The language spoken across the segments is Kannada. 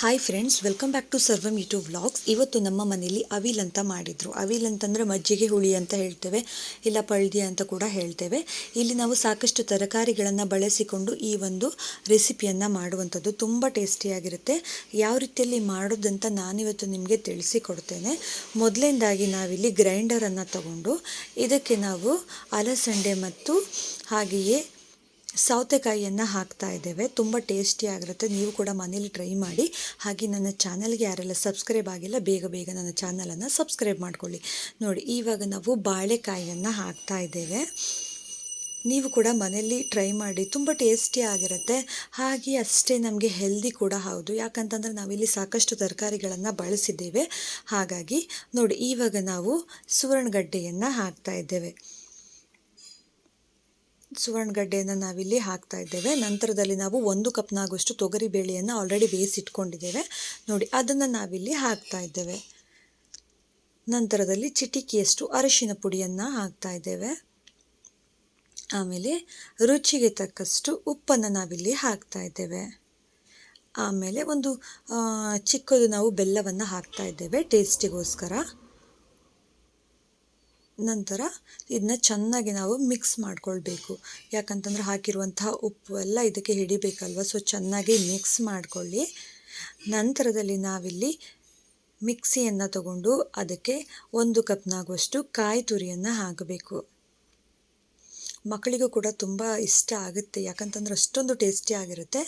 Hi friends welcome back to Sarvam YouTube vlogs ಇವತ್ತು ನಮ್ಮ ಮನೆಯಲ್ಲಿ ಅವಿಲ್ ಅಂತ ಮಾಡಿದರು. ಅವಿಲ್ ಅಂತಂದರೆ ಮಜ್ಜಿಗೆ ಹುಳಿ ಅಂತ ಹೇಳ್ತೇವೆ, ಇಲ್ಲ ಪಳ್ದಿ ಅಂತ ಕೂಡ ಹೇಳ್ತೇವೆ. ಇಲ್ಲಿ ನಾವು ಸಾಕಷ್ಟು ತರಕಾರಿಗಳನ್ನು ಬಳಸಿಕೊಂಡು ಈ ಒಂದು ರೆಸಿಪಿಯನ್ನು ಮಾಡುವಂಥದ್ದು ತುಂಬ ಟೇಸ್ಟಿಯಾಗಿರುತ್ತೆ ಯಾವ ರೀತಿಯಲ್ಲಿ ಮಾಡೋದಂತ ನಾನಿವತ್ತು ನಿಮಗೆ ತಿಳಿಸಿಕೊಡ್ತೇನೆ. ಮೊದಲಿಂದಾಗಿ ನಾವಿಲ್ಲಿ ಗ್ರೈಂಡರನ್ನು ತಗೊಂಡು ಇದಕ್ಕೆ ನಾವು ಅಲಸಂಡೆ ಮತ್ತು ಹಾಗೆಯೇ ಸೌತೆಕಾಯಿಯನ್ನು ಹಾಕ್ತಾ ಇದ್ದೇವೆ. ತುಂಬ ಟೇಸ್ಟಿಯಾಗಿರುತ್ತೆ ನೀವು ಕೂಡ ಮನೇಲಿ ಟ್ರೈ ಮಾಡಿ. ಹಾಗೆ ನನ್ನ ಚಾನಲ್ಗೆ ಯಾರೆಲ್ಲ ಸಬ್ಸ್ಕ್ರೈಬ್ ಆಗಿಲ್ಲ, ಬೇಗ ಬೇಗ ನನ್ನ ಚಾನಲನ್ನು ಸಬ್ಸ್ಕ್ರೈಬ್ ಮಾಡ್ಕೊಳ್ಳಿ. ನೋಡಿ, ಇವಾಗ ನಾವು ಬಾಳೆಕಾಯಿಯನ್ನು ಹಾಕ್ತಾ ಇದ್ದೇವೆ. ನೀವು ಕೂಡ ಮನೆಯಲ್ಲಿ ಟ್ರೈ ಮಾಡಿ. ತುಂಬ ಟೇಸ್ಟಿ ಆಗಿರುತ್ತೆ. ಹಾಗೆ ಅಷ್ಟೇ ನಮಗೆ ಹೆಲ್ದಿ ಕೂಡ ಹೌದು. ಯಾಕಂತಂದರೆ ನಾವಿಲ್ಲಿ ಸಾಕಷ್ಟು ತರಕಾರಿಗಳನ್ನು ಬಳಸಿದ್ದೇವೆ. ಹಾಗಾಗಿ ನೋಡಿ, ಇವಾಗ ನಾವು ಸುವರ್ಣಗಡ್ಡೆಯನ್ನು ಹಾಕ್ತಾ ಇದ್ದೇವೆ. ಸುವರ್ಣಗಡ್ಡೆಯನ್ನು ನಾವಿಲ್ಲಿ ಹಾಕ್ತಾ ಇದ್ದೇವೆ. ನಂತರದಲ್ಲಿ ನಾವು ಒಂದು ಕಪ್ನಾಗುವಷ್ಟು ತೊಗರಿ ಬೇಳೆಯನ್ನು ಆಲ್ರೆಡಿ ಬೇಯಿಸಿಟ್ಕೊಂಡಿದ್ದೇವೆ. ನೋಡಿ, ಅದನ್ನು ನಾವಿಲ್ಲಿ ಹಾಕ್ತಾ ಇದ್ದೇವೆ. ನಂತರದಲ್ಲಿ ಚಿಟಿಕಿಯಷ್ಟು ಅರಿಶಿನ ಪುಡಿಯನ್ನು ಹಾಕ್ತಾ ಇದ್ದೇವೆ. ಆಮೇಲೆ ರುಚಿಗೆ ತಕ್ಕಷ್ಟು ಉಪ್ಪನ್ನು ನಾವಿಲ್ಲಿ ಹಾಕ್ತಾ ಇದ್ದೇವೆ. ಆಮೇಲೆ ಒಂದು ಚಿಕ್ಕದು ನಾವು ಬೆಲ್ಲವನ್ನು ಹಾಕ್ತಾ ಇದ್ದೇವೆ. ಟೇಸ್ಟಿಗೋಸ್ಕರ. ನಂತರ ಇದನ್ನ ಚೆನ್ನಾಗಿ ನಾವು ಮಿಕ್ಸ್ ಮಾಡ್ಕೊಳ್ಬೇಕು. ಯಾಕಂತಂದ್ರೆ ಹಾಕಿರುವಂತಹ ಉಪ್ಪು ಎಲ್ಲ ಇದಕ್ಕೆ ಹಿಡಿಬೇಕಲ್ವ? ಸೊ ಚೆನ್ನಾಗಿ ಮಿಕ್ಸ್ ಮಾಡಿಕೊಳ್ಳಿ. ನಂತರದಲ್ಲಿ ನಾವಿಲ್ಲಿ ಮಿಕ್ಸಿಯನ್ನು ತಗೊಂಡು ಅದಕ್ಕೆ ಒಂದು ಕಪ್ನಾಗುವಷ್ಟು ಕಾಯಿ ತುರಿಯನ್ನು ಹಾಕಬೇಕು. ಮಕ್ಕಳಿಗೂ ಕೂಡ ತುಂಬ ಇಷ್ಟ ಆಗುತ್ತೆ. ಯಾಕಂತಂದ್ರೆ ಅಷ್ಟೊಂದು ಟೇಸ್ಟಿ ಆಗಿರುತ್ತೆ.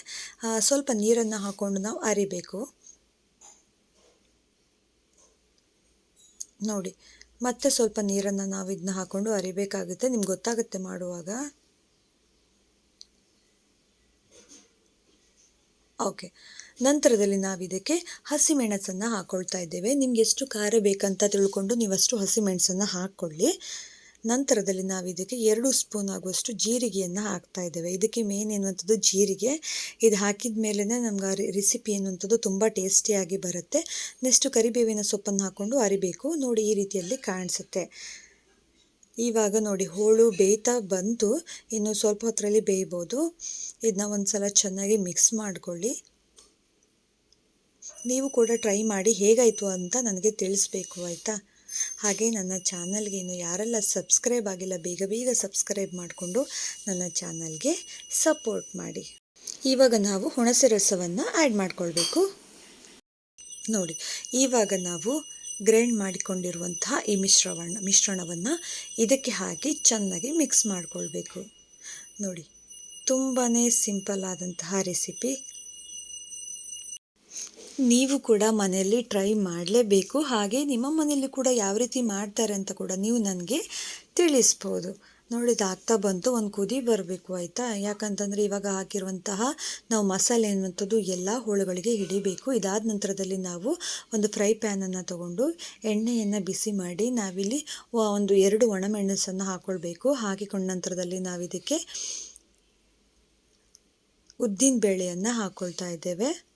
ಸ್ವಲ್ಪ ನೀರನ್ನು ಹಾಕ್ಕೊಂಡು ನಾವು ಅರಿಬೇಕು. ನೋಡಿ ಮತ್ತೆ ಸ್ವಲ್ಪ ನೀರನ್ನು ನಾವು ಇದನ್ನ ಹಾಕ್ಕೊಂಡು ಅರಿಬೇಕಾಗುತ್ತೆ. ನಿಮ್ಗೆ ಗೊತ್ತಾಗುತ್ತೆ ಮಾಡುವಾಗ. ಓಕೆ. ನಂತರದಲ್ಲಿ ನಾವು ಇದಕ್ಕೆ ಹಸಿಮೆಣಸನ್ನು ಹಾಕ್ಕೊಳ್ತಾ ಇದ್ದೇವೆ. ನಿಮ್ಗೆ ಎಷ್ಟು ಖಾರ ಬೇಕಂತ ತಿಳ್ಕೊಂಡು ನೀವಷ್ಟು ಹಸಿಮೆಣಸನ್ನು ಹಾಕ್ಕೊಳ್ಳಿ. ನಂತರದಲ್ಲಿ ನಾವು ಇದಕ್ಕೆ ಎರಡು ಸ್ಪೂನ್ ಆಗುವಷ್ಟು ಜೀರಿಗೆಯನ್ನು ಹಾಕ್ತಾ ಇದ್ದೇವೆ. ಇದಕ್ಕೆ ಮೇನ್ ಎನ್ನುವಂಥದ್ದು ಜೀರಿಗೆ. ಇದು ಹಾಕಿದ ಮೇಲೇ ನಮ್ಗೆ ಆ ರೆಸಿಪಿ ಎನ್ನುವಂಥದ್ದು ತುಂಬ ಟೇಸ್ಟಿಯಾಗಿ ಬರುತ್ತೆ. ನೆಕ್ಸ್ಟು ಕರಿಬೇವಿನ ಸೊಪ್ಪನ್ನು ಹಾಕ್ಕೊಂಡು ಅರಿಬೇಕು. ನೋಡಿ ಈ ರೀತಿಯಲ್ಲಿ ಕಾಣಿಸುತ್ತೆ. ಇವಾಗ ನೋಡಿ ಹೋಳು ಬೇಯ್ತಾ ಬಂತು ಇನ್ನು ಸ್ವಲ್ಪ ಹೊತ್ತರಲ್ಲಿ ಬೇಯ್ಬೋದು. ಇದನ್ನ ಒಂದು ಸಲ ಚೆನ್ನಾಗಿ ಮಿಕ್ಸ್ ಮಾಡಿಕೊಳ್ಳಿ. ನೀವು ಕೂಡ ಟ್ರೈ ಮಾಡಿ ಹೇಗಾಯಿತು ಅಂತ ನನಗೆ ತಿಳಿಸ್ಬೇಕು, ಆಯಿತಾ? ಹಾಗೆ ನನ್ನ ಚಾನಲ್ಗೆ ಇನ್ನು ಯಾರೆಲ್ಲ ಸಬ್ಸ್ಕ್ರೈಬ್ ಆಗಿಲ್ಲ, ಬೇಗ ಬೇಗ ಸಬ್ಸ್ಕ್ರೈಬ್ ಮಾಡಿಕೊಂಡು ನನ್ನ ಚಾನಲ್ಗೆ ಸಪೋರ್ಟ್ ಮಾಡಿ. ಇವಾಗ ನಾವು ಹುಣಸೆ ರಸವನ್ನು ಆ್ಯಡ್ ಮಾಡಿಕೊಳ್ಬೇಕು. ನೋಡಿ, ಇವಾಗ ನಾವು ಗ್ರೈಂಡ್ ಮಾಡಿಕೊಂಡಿರುವಂತಹ ಈ ಮಿಶ್ರವಣ್ಣ ಮಿಶ್ರಣವನ್ನು ಇದಕ್ಕೆ ಹಾಕಿ ಚೆನ್ನಾಗಿ ಮಿಕ್ಸ್ ಮಾಡಿಕೊಳ್ಬೇಕು. ನೋಡಿ ತುಂಬಾ ಸಿಂಪಲ್ ಆದಂತಹ ರೆಸಿಪಿ. ನೀವು ಕೂಡ ಮನೆಯಲ್ಲಿ ಟ್ರೈ ಮಾಡಲೇಬೇಕು. ಹಾಗೆ ನಿಮ್ಮ ಮನೆಯಲ್ಲಿ ಕೂಡ ಯಾವ ರೀತಿ ಮಾಡ್ತಾರೆ ಅಂತ ಕೂಡ ನೀವು ನನಗೆ ತಿಳಿಸ್ಬೋದು. ನೋಡಿ ಆಗ್ತಾ ಬಂತು, ಒಂದು ಕುದಿ ಬರಬೇಕು, ಆಯಿತಾ? ಯಾಕಂತಂದರೆ ಇವಾಗ ಹಾಕಿರುವಂತಹ ನಾವು ಮಸಾಲೆ ಅನ್ನುವಂಥದ್ದು ಎಲ್ಲ ಹೋಳುಗಳಿಗೆ ಹಿಡಿಬೇಕು. ಇದಾದ ನಂತರದಲ್ಲಿ ನಾವು ಒಂದು ಫ್ರೈ ಪ್ಯಾನನ್ನು ತಗೊಂಡು ಎಣ್ಣೆಯನ್ನು ಬಿಸಿ ಮಾಡಿ ನಾವಿಲ್ಲಿ ಒಂದು ಎರಡು ಒಣಮೆಣಸನ್ನು ಹಾಕ್ಕೊಳ್ಬೇಕು ಹಾಕಿಕೊಂಡ ನಂತರದಲ್ಲಿ ನಾವಿದಕ್ಕೆ ಉದ್ದಿನ ಬೇಳೆಯನ್ನು ಹಾಕ್ಕೊಳ್ತಾ ಇದ್ದೇವೆ.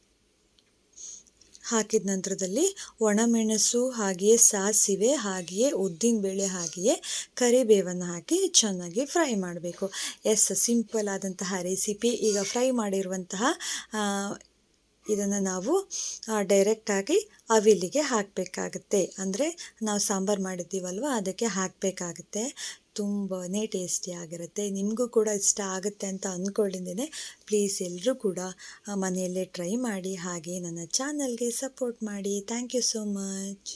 ಹಾಕಿದ ನಂತರದಲ್ಲಿ ಒಣಮೆಣಸು ಹಾಗೆಯೇ ಸಾಸಿವೆ, ಹಾಗೆಯೇ ಉದ್ದಿನಬೇಳೆ ಹಾಗೆಯೇ ಕರಿಬೇವನ್ನು ಹಾಕಿ ಚೆನ್ನಾಗಿ ಫ್ರೈ ಮಾಡಬೇಕು. ಎಸ್, ಸಿಂಪಲ್ ಆದಂತಹ ರೆಸಿಪಿ. ಈಗ ಫ್ರೈ ಮಾಡಿರುವಂತಹ ಇದನ್ನು ನಾವು ಡೈರೆಕ್ಟಾಗಿ ಅವಿಲಿಗೆ ಹಾಕಬೇಕಾಗುತ್ತೆ. ಅಂದರೆ ನಾವು ಸಾಂಬಾರು ಮಾಡಿದ್ದೀವಲ್ವ, ಅದಕ್ಕೆ ಹಾಕಬೇಕಾಗುತ್ತೆ. ತುಂಬಾ ಟೇಸ್ಟಿಯಾಗಿರುತ್ತೆ ನಿಮಗೂ ಕೂಡ ಇಷ್ಟ ಆಗುತ್ತೆ ಅಂತ ಅಂದ್ಕೊಂಡಿದ್ದೇನೆ ಪ್ಲೀಸ್ ಎಲ್ಲರೂ ಕೂಡ ಮನೆಯಲ್ಲೇ ಟ್ರೈ ಮಾಡಿ ಹಾಗೆ ನನ್ನ ಚಾನಲ್ಗೆ ಸಪೋರ್ಟ್ ಮಾಡಿ. Thank you so much.